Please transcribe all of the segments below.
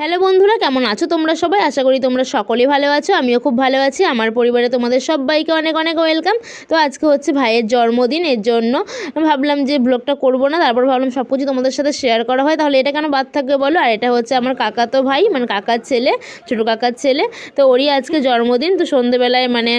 Hello বন্ধুরা, কেমন আছো তোমরা সবাই? আশা করি তোমরা সকলেই ভালো আছো, আমিও খুব ভালো আছি। আমার পরিবারে তোমাদের সবাইকে অনেক অনেক ওয়েলকাম। তো আজকে হচ্ছে ভাইয়ের জন্মদিন, এর জন্য ভাবলাম যে ব্লগটা করব না, তারপর ভাবলাম সব কিছু তোমাদের সাথে শেয়ার করা হয়। তাহলে এটা কেন বাদ থাকবে বলো? আর এটা হচ্ছে আমার কাকা তো ভাই মানে কাকার ছেলে, ছোটো কাকার ছেলে। তো ওরই আজকে জন্মদিন, তো সন্ধেবেলায় মানে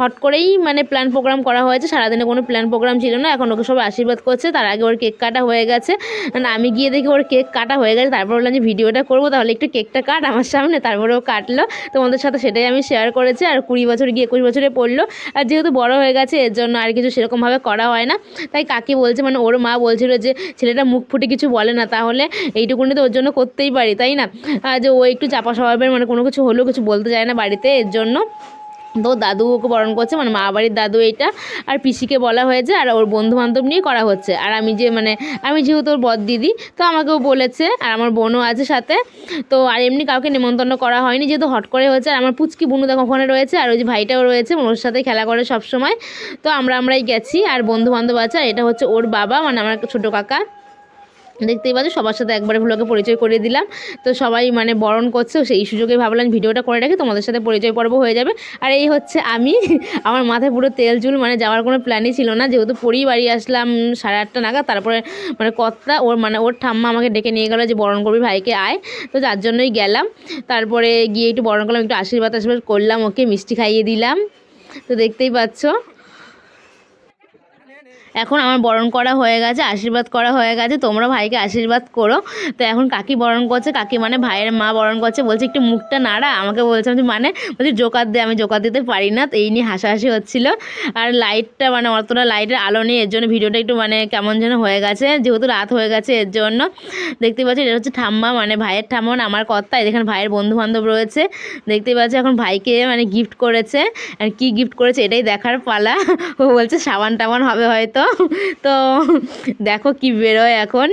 হট করেই মানে প্ল্যান প্রোগ্রাম করা হয়েছে। সারাদিনে কোনো প্ল্যান প্রোগ্রাম ছিল না, এখন ওকে সবাই আশীর্বাদ করছে। তার আগে ওর কেক কাটা হয়ে গেছে। মানে আমি গিয়ে দেখি ওর কেক কাটা হয়ে গেছে, তারপর বললাম যে ভিডিওটা করব, তাহলে একটু কেকটা কাট আমার সামনে, তারপরেও কাটলো। তোমাদের সাথে সেটাই আমি শেয়ার করেছি। আর কুড়ি বছর গিয়ে একুশ বছরে পড়ল। আর যেহেতু বড় হয়ে গেছে, এর জন্য আর কিছু সেরকমভাবে করা হয় না। তাই কাকি বলছে মানে ওর মা বলছিলো যে, ছেলেটা মুখ ফুটে কিছু বলে না, তাহলে এইটুকুনি তো ওর জন্য করতেই পারি। তাই না? যে ও একটু চাপা স্বভাবের মানে কোনো কিছু হলেও কিছু বলতে যায় না বাড়িতে, এর জন্য। তো দাদু ওকে বরণ করছে মানে মা বাড়ির দাদু এইটা, আর পিসিকে বলা হয়েছে, আর ওর বন্ধু বান্ধব নিয়ে করা হচ্ছে। আর আমি যে মানে আমি যেহেতু ওর বদ দিদি, তো আমাকেও বলেছে, আর আমার বোনও আছে সাথে, তো আর এমনি কাউকে নিমন্ত্রণ করা হয়নি, যেহেতু হট করে হয়েছে, আর আমার পুচকি বুনু দেখো ওখানে রয়েছে, আর ওই যে ভাইটাও রয়েছে ওর সাথে খেলা করে সব সময় তো আমরা আমরাই গেছি, আর বন্ধু বান্ধব আছে, আর এটা হচ্ছে ওর বাবা মানে আমার ছোটো কাকা। দেখতেই পাচ্ছ, সবার সাথে একবারে ভ্লগে পরিচয় করে দিলাম। তো সবাই মানে বরণ করছে, সেই সুযোগে ভাবলাম ভিডিওটা করে রাখি, তোমাদের সাথে পরিচয় পর্ব হয়ে যাবে। আর এই হচ্ছে আমি, আমার মাথায় পুরো তেল চুল মানে যাওয়ার কোনো প্ল্যানই ছিল না। যেহেতু পরেই বাড়ি আসলাম সাড়ে আটটা নাগাদ, তারপরে মানে কর্তা, ওর মানে ওর ঠাম্মা আমাকে ডেকে নিয়ে গেলো যে বরণ করবি ভাইকে আয়। তো যার জন্যই গেলাম। তারপরে গিয়ে একটু বরণ করলাম, একটু আশীর্বাদ আশীর্বাদ করলাম ওকে, মিষ্টি খাইয়ে দিলাম। তো দেখতেই পাচ্ছ এখন আমার বরণ করা হয়ে গেছে, আশীর্বাদ করা হয়ে গেছে, তোমরা ভাইকে আশীর্বাদ করো। তো এখন কাকি বরণ করছে, কাকি মানে ভাইয়ের মা বরণ করছে, বলছে একটু মুখটা নাড়া, আমাকে বলছে মানে বলছি জোকার দে, আমি জোকার দিতে পারি না, তো এই নিয়ে হাসাহাসি হচ্ছিল। আর লাইটটা মানে অতটা লাইটের আলো নেই, এর জন্য ভিডিওটা একটু মানে কেমন যেন হয়ে গেছে, যেহেতু রাত হয়ে গেছে, এর জন্য। দেখতে পাচ্ছি, এটা হচ্ছে ঠাম্মা মানে ভাইয়ের ঠাম্মা মানে আমার কর্তা এখানে ভাইয়ের বন্ধু বান্ধব রয়েছে। দেখতেই পাচ্ছি, এখন ভাইকে মানে গিফট করেছে, আর কি গিফট করেছে, এটাই দেখার পালা। ও বলছে সাবান টাবান হবে হয়তো। তো দেখো কি বেরোয় এখন।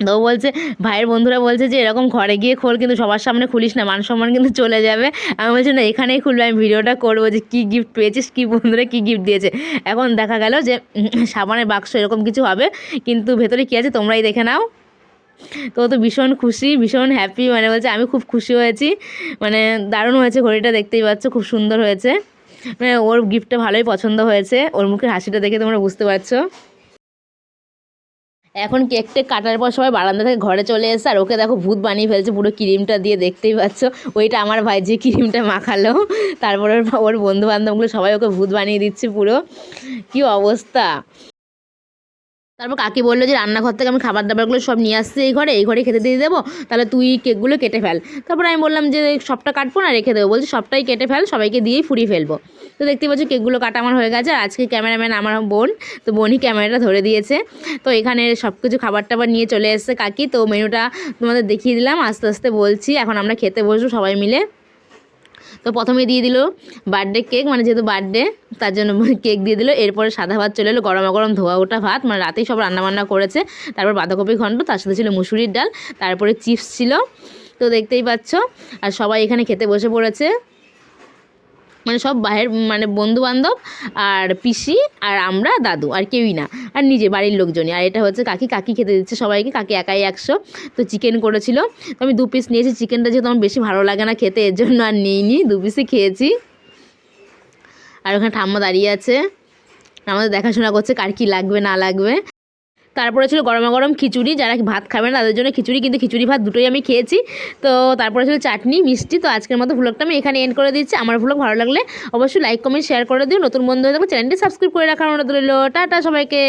তো বলছে, ভাইয়ের বন্ধুরা বলছে যে, এরকম ঘরে গিয়ে খোল, কিন্তু সবার সামনে খুলিস না, মান সম্মান কিন্তু চলে যাবে। আমি বলছি, না, এখানেই খুলবো, আমি ভিডিওটা করব যে, কী গিফট পেয়েছিস, কী বন্ধুরা কী গিফট দিয়েছে? এখন দেখা গেল যে সাবানের বাক্স এরকম কিছু হবে, কিন্তু ভেতরে কী আছে তোমরাই দেখে নাও। তো তো ভীষণ খুশি, ভীষণ হ্যাপি মানে বলছে, আমি খুব খুশি হয়েছি। মানে দারুণ হয়েছে, ঘড়িটা দেখতেই পাচ্ছ, খুব সুন্দর হয়েছে। ওর গিফটটা ভালোই পছন্দ হয়েছে। ওর মুখের হাসিটা দেখে তোমরা বুঝতে পারছ। এখন কেক টেক কাটার পর সবাই বারান্দা থেকে ঘরে চলে এসে, আর ওকে দেখো ভূত বানিয়ে ফেলছে, পুরো ক্রিমটা দিয়ে দেখতেই পাচ্ছ। ওইটা আমার ভাই যে ক্রিমটা মাখালো। তারপর ওর ওর বন্ধু বান্ধবগুলো সবাই ওকে ভূত বানিয়ে দিচ্ছে পুরো। কি অবস্থা? তারপর কাকি বলল যে রান্নাঘর থেকে আমি খাবার দাবারগুলো সব নিয়ে আসছি এই ঘরে এই ঘরে খেতে দিয়ে দেবো, তাহলে তুই কেকগুলো কেটে ফেল। তারপর আমি বললাম যে সবটা কাটবো না, রেখে দেবো। বলছি সবটাই কেটে ফেল, সবাইকে দিয়েই ফুরিয়ে ফেলব। তো দেখতে পাচ্ছি কেকগুলো কাটা আমার হয়ে গেছে আজকে ক্যামেরাম্যান আমার বোন, তো বোনই ক্যামেরাটা ধরে দিয়েছে। তো এখানে সব কিছু খাবার টাবার নিয়ে চলে এসছে কাকি। তো মেনুটা তোমাদের দেখিয়ে দিলাম, আস্তে আস্তে বলছি, এখন আমরা খেতে বসবো সবাই মিলে। তো প্রথমে দিয়ে দিল বার্থডে কেক মানে যেহেতু বার্থডে তার জন্য কেক দিয়ে দিল। এরপরে সাদা ভাত চলে এলো, গরম গরম ধোয়া ওঠা ভাত মানে রাতেই সব রান্নাবান্না করেছে। তারপর বাঁধাকপি ঘন্ট, তার সাথে ছিল মুসুরির ডাল, তারপরে চিপস ছিল। তো দেখতেই পাচ্ছ, আর সবাই এখানে খেতে বসে পড়েছে। মানে সব বাহের মানে বন্ধু বান্ধব আর পিসি, আর আমরা দাদু, আর কেউই না। আর নিজে বাড়ির লোকজনই। আর এটা হচ্ছে কাকি কাকি খেতে দিচ্ছে সবাইকে, কাকি একাই একশো। তো চিকেন করেছিল। তো আমি দু পিস নিয়েছি চিকেনটা যেহেতু আমার বেশি ভালো লাগে না খেতে, এর জন্য আর নিইনি, দু পিসই খেয়েছি। আর ওখানে ঠাম্মা দাঁড়িয়ে আছে। আমাদের দেখাশোনা করছে কার কী লাগবে, না লাগবে। তারপরে ছিল গরমা গরম খিচুড়ি, যারা ভাত খাবে না তাদের জন্য খিচুড়ি, কিন্তু খিচুড়ি ভাত দুটোই আমি খেয়েছি। তো তারপরে ছিল চাটনি, মিষ্টি। তো আজকের মতো ভ্লগটা আমি এখানে এন্ড করে দিচ্ছি। আমার ভ্লগ ভালো লাগলে অবশ্যই লাইক কমেন্ট শেয়ার করে দিও। নতুন বন্ধু হয়ে থাকলে চ্যানেলটি সাবস্ক্রাইব করে রাখার অনুরোধ রইল। টাটা সবাইকে।